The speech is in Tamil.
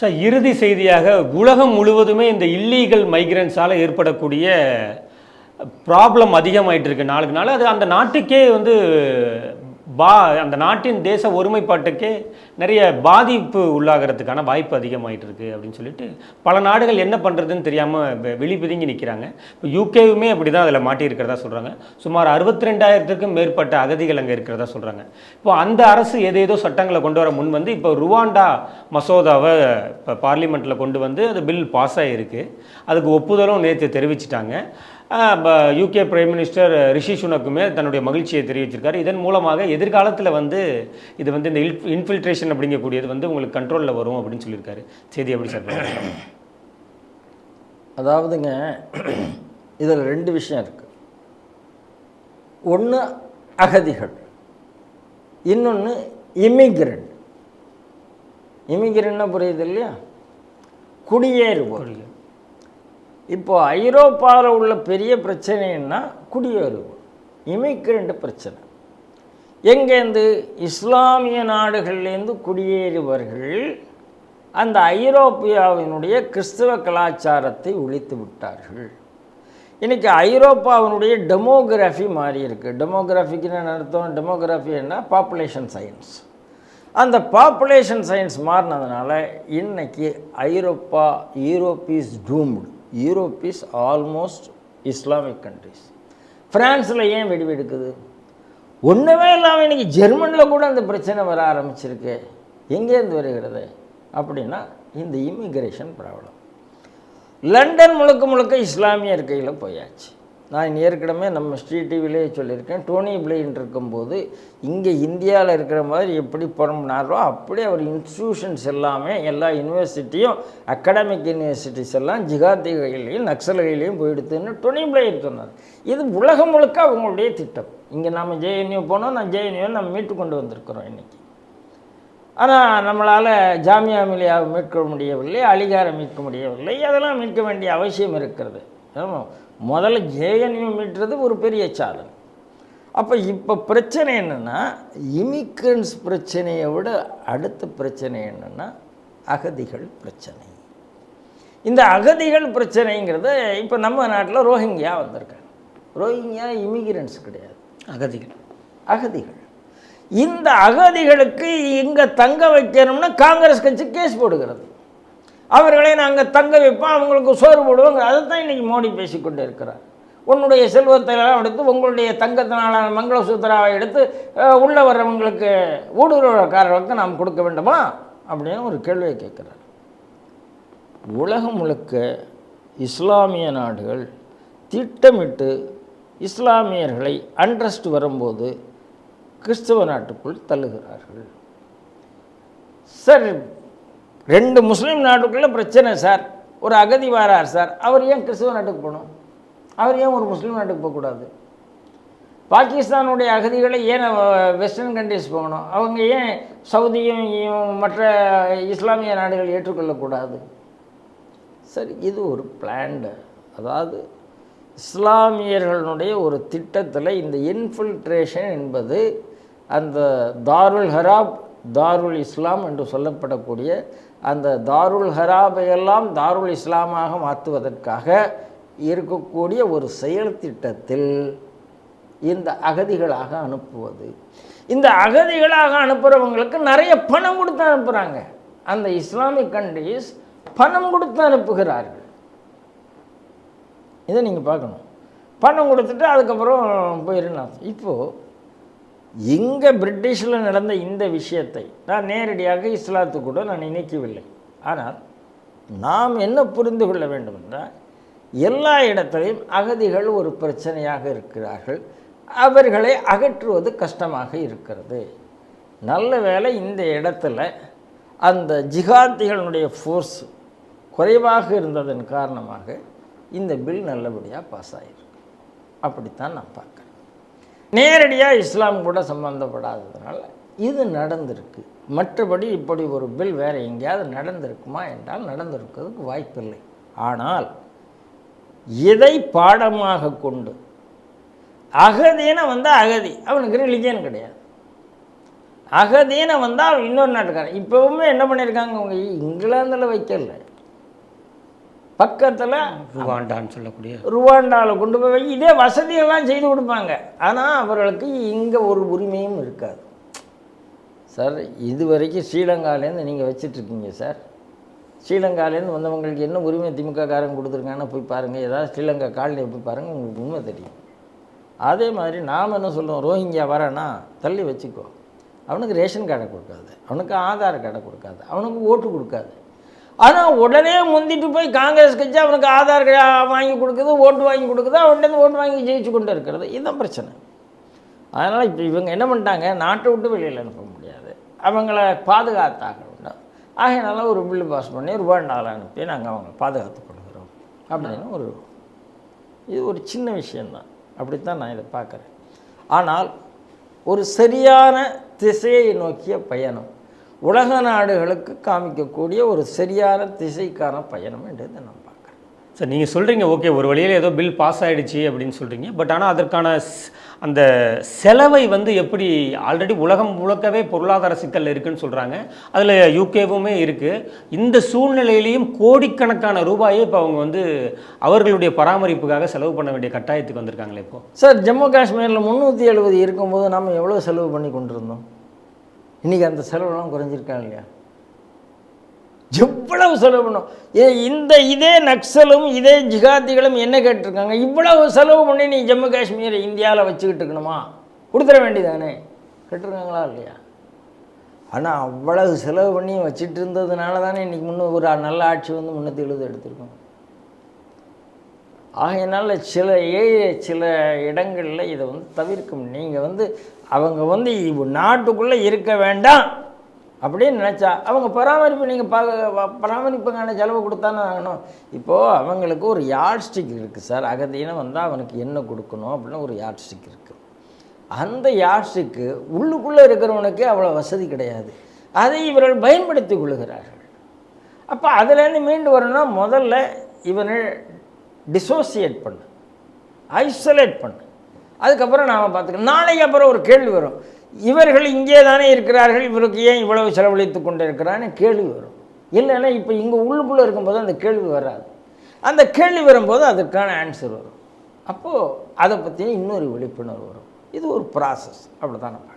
சார் இறுதி செய்தியாக உலகம் முழுவதுமே இந்த இல்லீகல் மைக்ரன்ஸால் ஏற்படக்கூடிய ப்ராப்ளம் அதிகமாயிட்டு இருக்கு நாளுக்கு நாள். அது அந்த நாட்டுக்கே வந்து பா அந்த நாட்டின் தேச ஒருமைப்பாட்டுக்கே நிறைய பாதிப்பு உள்ளாகிறதுக்கான வாய்ப்பு அதிகமாகிட்டு இருக்குது அப்படின்னு சொல்லிட்டு பல நாடுகள் என்ன பண்ணுறதுன்னு தெரியாமல் வெளிப்பிதுங்கி நிற்கிறாங்க இப்போ யூகேவுமே அப்படி தான் அதில் மாட்டியிருக்கிறதா சொல்கிறாங்க சுமார் அறுபத்தி ரெண்டாயிரத்துக்கும் மேற்பட்ட அகதிகள் அங்கே இருக்கிறதா சொல்கிறாங்க இப்போ அந்த அரசு ஏதேதோ சட்டங்களை கொண்டு வர முன் வந்து இப்போ ருவாண்டா மசோதாவை இப்போ பார்லிமெண்ட்டில் கொண்டு வந்து அது பில் பாஸ் ஆகிருக்கு அதுக்கு ஒப்புதலும் நேற்று தெரிவிச்சிட்டாங்க. யூகே பிரைம் மினிஸ்டர் ரிஷி சுனக்குமே தன்னுடைய மகிழ்ச்சியை தெரிவிச்சிருக்காரு. இதன் மூலமாக எதிர்காலத்தில் வந்து இது வந்து இந்த இன்ஃபில்ட்ரேஷன் அப்படிங்கக்கூடியது வந்து உங்களுக்கு கண்ட்ரோலில் வரும் அப்படின்னு சொல்லியிருக்காரு. செய்தி எப்படி சார்? அதாவதுங்க இதில் ரெண்டு விஷயம் இருக்குது ஒன்று அகதிகள். இன்னொன்று இமிக்ரண்ட் இமிக்ரண்ட்னா புரியுது இல்லையா? குடியேறுவோர். இப்போ ஐரோப்பாவில் உள்ள பெரிய பிரச்சனைன்னா குடியேறுவோர் இமிக்ரெண்ட் பிரச்சனை. எங்கேருந்து இஸ்லாமிய நாடுகள்லேருந்து குடியேறியவர்கள் அந்த ஐரோப்பியாவினுடைய கிறிஸ்தவ கலாச்சாரத்தை ஒழித்து விட்டார்கள். இன்றைக்கி ஐரோப்பாவினுடைய டெமோகிராஃபி மாறி இருக்குது டெமோகிராஃபிக்குன்னு அர்த்தம்? டெமோகிராஃபி என்ன? Population science. அந்த பாப்புலேஷன் சயின்ஸ் மாறினதுனால இன்றைக்கி ஐரோப்பா Europe is doomed. Europe is almost Islamic countries. ஃப்ரான்ஸில் ஏன் வெடிவெடுக்குது? ஒன்றுமே இல்லாமல் இன்றைக்கி ஜெர்மனியில் கூட அந்த பிரச்சனை வர ஆரம்பிச்சிருக்கு. எங்கேருந்து வருகிறது? அப்படின்னா இந்த இமிக்ரேஷன் ப்ராப்ளம் லண்டன் முழுக்க முழுக்க இஸ்லாமியர் கையில் போயாச்சு. நான் ஏற்கனவே நம்ம ஸ்ரீ டிவிலேயே சொல்லியிருக்கேன். டோனி பிளேன் இருக்கும்போது இங்கே இந்தியாவில் இருக்கிற மாதிரி எப்படி புறம்பினாரோ அப்படியே அவர் இன்ஸ்டியூஷன்ஸ் எல்லாமே எல்லா யூனிவர்சிட்டியும் அகாடமிக் யூனிவர்சிட்டிஸ் எல்லாம் ஜிகாத்தி கையிலையும் நக்சல் கையிலையும் போயிடுதுன்னு டோனி பிளெயின் சொன்னார். இது உலகம் முழுக்க அவங்களுடைய திட்டம். இங்கே நம்ம ஜேஎன்யூ போனோம் நான் ஜேஎன்யூ நம்ம மீட்டு கொண்டு வந்திருக்கிறோம் இன்றைக்கி ஆனால் நம்மளால் ஜாமியா மிலியாவை மீட்க முடியவில்லை அலிகாரை மீட்க முடியவில்லை அதெல்லாம் மீட்க வேண்டிய அவசியம் இருக்கிறது. ஆமா. முதல்ல ஜேஎன்யூ மீட்டுறது ஒரு பெரிய சாதனை. அப்போ இப்போ பிரச்சனை என்னென்னா இமிக்ரன்ஸ் பிரச்சனையை விட அடுத்த பிரச்சனை என்னென்னா அகதிகள் பிரச்சனை. இந்த அகதிகள் பிரச்சனைங்கிறது இப்போ நம்ம நாட்டில் ரோஹிங்கியா வந்திருக்காங்க ரோஹிங்கியா இமிகிரன்ஸ் கிடையாது. அகதிகள். அகதிகள். இந்த அகதிகளுக்கு இங்கே தங்க வைக்கணும்னா காங்கிரஸ் கட்சி கேஸ் போடுகிறது. அவர்களை நாங்கள் தங்க வைப்போம் அவங்களுக்கு சோறு போடுவோங்க அதை தான் இன்றைக்கி மோடி பேசிக்கொண்டு இருக்கிறார் உன்னுடைய செல்வத்தை எல்லாம் எடுத்து உங்களுடைய தங்கத்தினாலான மங்களசூத்திராவை எடுத்து உள்ளே வர்றவங்களுக்கு ஊடுருவக்காரர்களுக்கு நாம் கொடுக்க வேண்டுமா? அப்படின்னு ஒரு கேள்வியை கேட்குறார். உலகம் முழுக்க இஸ்லாமிய நாடுகள் திட்டமிட்டு இஸ்லாமியர்களை அண்ட்ரஸ்ட் வரும்போது கிறிஸ்தவ நாட்டுக்குள் தள்ளுகிறார்கள். சார் ரெண்டு முஸ்லீம் நாட்டுக்குள்ளே பிரச்சனை சார். ஒரு அகதி வாரார் சார். அவர் ஏன் கிறிஸ்தவ நாட்டுக்கு போகணும்? அவர் ஏன் ஒரு முஸ்லீம் நாட்டுக்கு போகக்கூடாது பாகிஸ்தானுடைய அகதிகளை ஏன் வெஸ்டர்ன் கண்ட்ரிஸ் போகணும்? அவங்க ஏன் சவுதியும் மற்ற இஸ்லாமிய நாடுகள் ஏற்றுக்கொள்ளக்கூடாது? சரி இது ஒரு பிளான்டு அதாவது இஸ்லாமியர்களுடைய ஒரு திட்டத்தில் இந்த இன்ஃபில்ட்ரேஷன் என்பது அந்த தாருல் ஹராப் தாருல் இஸ்லாம் என்று சொல்லப்படக்கூடிய அந்த தாருல் ஹராபையெல்லாம் தாருல் இஸ்லாமாக மாற்றுவதற்காக இருக்கக்கூடிய ஒரு செயல் திட்டத்தில் இந்த அகதிகளாக அனுப்புவது. இந்த அகதிகளாக அனுப்புகிறவங்களுக்கு நிறைய பணம் கொடுத்து அனுப்புகிறாங்க அந்த இஸ்லாமிக் கண்ட்ரீஸ் பணம் கொடுத்து அனுப்புகிறார்கள். இதை நீங்கள் பார்க்கணும். பணம் கொடுத்துட்டு அதுக்கப்புறம் போயிருந்தாங்க இப்போது இங்கே பிரிட்டிஷில் நடந்த இந்த விஷயத்தை நான் நேரடியாக இஸ்லாத்து கூட நான் நினைக்கவில்லை ஆனால் நாம் என்ன புரிந்து கொள்ள வேண்டும் என்றால் எல்லா இடத்திலையும் அகதிகள் ஒரு பிரச்சனையாக இருக்கிறார்கள். அவர்களை அகற்றுவது கஷ்டமாக இருக்கிறது. நல்ல வேளை இந்த இடத்துல அந்த ஜிகாத்திகளுடைய ஃபோர்ஸ் குறைவாக இருந்ததன் காரணமாக இந்த பில் நல்லபடியாக பாஸ் ஆகிருக்கு அப்படித்தான் நான் பார்க்குறேன் நேரடியாக இஸ்லாம் கூட சம்பந்தப்படாததுனால இது நடந்திருக்கு. மற்றபடி இப்படி ஒரு பில் வேறு எங்கேயாவது நடந்திருக்குமா என்றால் நடந்திருக்கிறதுக்கு வாய்ப்பில்லை. ஆனால் இதை பாடமாக கொண்டு அகதின்னு வந்தால் அகதி அவனுக்கு ரிலிஜியன் கிடையாது. அகதீனம் வந்தால் இன்னொரு நாட்டுக்காரன். இப்போவுமே என்ன பண்ணியிருக்காங்க அவங்க இங்கிலாந்தில் வைக்கல. பக்கத்தில் ருவாண்டான்னு சொல்லக்கூடிய. ருவாண்டாவில் கொண்டு போய். இதே வசதியெல்லாம் செய்து கொடுப்பாங்க. ஆனால் அவர்களுக்கு இங்கே ஒரு உரிமையும் இருக்காது. சார் இது வரைக்கும் ஸ்ரீலங்காலேருந்து நீங்கள் வச்சிட்ருக்கீங்க சார். ஸ்ரீலங்காலேருந்து வந்தவங்களுக்கு என்ன உரிமை திமுக காரங்க கொடுத்துருக்காங்கன்னு போய் பாருங்கள் ஏதாவது ஸ்ரீலங்கா காலனியை போய் பாருங்கள் உங்களுக்கு உண்மை தெரியும். அதே மாதிரி நாம் என்ன சொல்லுவோம் ரோஹிங்கியா வரேன்னா தள்ளி வச்சுக்கோ. அவனுக்கு ரேஷன் கார்டை கொடுக்காது. அவனுக்கு ஆதார் கார்டை கொடுக்காது. அவனுக்கு ஓட்டு கொடுக்காது. ஆனால் உடனே முந்திட்டு போய் காங்கிரஸ் கட்சி அவனுக்கு ஆதார் வாங்கி கொடுக்குது ஓட்டு வாங்கி கொடுக்குது அவன்கிட்ட ஓட்டு வாங்கி ஜெயிச்சு கொண்டு இருக்கிறது. இதுதான் பிரச்சனை. அதனால் இப்போ இவங்க என்ன பண்ணிட்டாங்க? நாட்டை விட்டு வெளியில் அனுப்ப முடியாது. அவங்கள பாதுகாத்தாக வேண்டும் ஆகையினால ஒரு பில்லு பாஸ் பண்ணி ரூபாய் ருவாண்டாவில் அனுப்பி நாங்கள் அவங்க பாதுகாத்து கொடுக்குறோம் அப்படின்னு ஒரு இது ஒரு சின்ன விஷயந்தான் அப்படித்தான் நான் இதை பார்க்குறேன். ஆனால் ஒரு சரியான திசையை நோக்கிய பயணம். உலக நாடுகளுக்கு காமிக்கக்கூடிய ஒரு சரியான திசைக்கான பயணம் என்றதை பார்க்குறேன் சார் நீங்கள் சொல்கிறீங்க ஓகே ஒரு வழியில் ஏதோ பில் பாஸ் ஆயிடுச்சு அப்படின்னு சொல்கிறீங்க பட் ஆனால் அதற்கான அந்த செலவை வந்து எப்படி ஆல்ரெடி உலகம் முழுக்கவே பொருளாதார சிக்கல் இருக்குன்னு சொல்கிறாங்க அதில் யூகேவுமே இருக்குது இந்த சூழ்நிலையிலையும் கோடிக்கணக்கான ரூபாயை இப்போ அவங்க வந்து அவர்களுடைய பராமரிப்புக்காக செலவு பண்ண வேண்டிய கட்டாயத்துக்கு வந்திருக்காங்களே இப்போ. சார் ஜம்மு காஷ்மீரில் முந்நூற்றி எழுபது இருக்கும்போது நம்ம எவ்வளோ செலவு பண்ணி கொண்டிருந்தோம்? இன்றைக்கி அந்த செலவெல்லாம் குறைஞ்சிருக்கான் இல்லையா? எவ்வளவு செலவு பண்ணும். ஏ இந்த இதே நக்சலும் இதே ஜிகாதிகளும் என்ன கேட்டிருக்காங்க? இவ்வளவு செலவு பண்ணி நீ ஜம்மு காஷ்மீரை இந்தியாவில் வச்சுக்கிட்டு இருக்கணுமா? கொடுத்துட வேண்டியதானே? கேட்டிருக்காங்களா இல்லையா? ஆனால் அவ்வளவு செலவு பண்ணி வச்சுட்டு இருந்ததுனால தானே இன்றைக்கி முன்னே ஒரு நல்ல ஆட்சி வந்து முன்னூற்றி எழுபது எடுத்திருக்கோம். ஆகையினால சில ஏ சில இடங்களில் இதை வந்து தவிர்க்கும். நீங்கள் வந்து அவங்க வந்து நாட்டுக்குள்ளே இருக்க வேண்டாம் அப்படின்னு நினச்சா அவங்க பராமரிப்பு நீங்கள் பா பராமரிப்புக்கான செலவு கொடுத்தானே ஆகணும். இப்போது அவங்களுக்கு ஒரு யார்ட் ஸ்டிக் இருக்குது சார். அகதீனம் வந்தால் அவனுக்கு என்ன கொடுக்கணும் அப்படின்னு ஒரு யார்ட் ஸ்டிக் இருக்குது அந்த யார்ட் ஸ்டிக்கு உள்ளுக்குள்ளே இருக்கிறவனுக்கு அவ்வளோ வசதி கிடையாது. அதை இவர்கள் பயன்படுத்தி கொள்கிறார்கள். அப்போ அதுலேருந்து மீண்டு வரணும்னா முதல்ல இவனை டிசோசியேட் பண்ணு. ஐசோலேட் பண்ணு. அதுக்கப்புறம் நாம் பார்த்துக்கலாம் நாளைக்கு அப்புறம் ஒரு கேள்வி வரும். இவர்கள் இங்கே தானே இருக்கிறார்கள் இவருக்கு ஏன் இவ்வளவு செலவழித்து கொண்டு இருக்கிறான்னு கேள்வி வரும். இல்லைன்னா இப்போ இங்கே உள்ளுக்குள்ளே இருக்கும்போது அந்த கேள்வி வராது. அந்த கேள்வி வரும்போது அதுக்கான ஆன்சர் வரும். அப்போது அதை பற்றின இன்னொரு விழிப்புணர்வு வரும். இது ஒரு ப்ராசஸ் அப்படி தான் நம்ம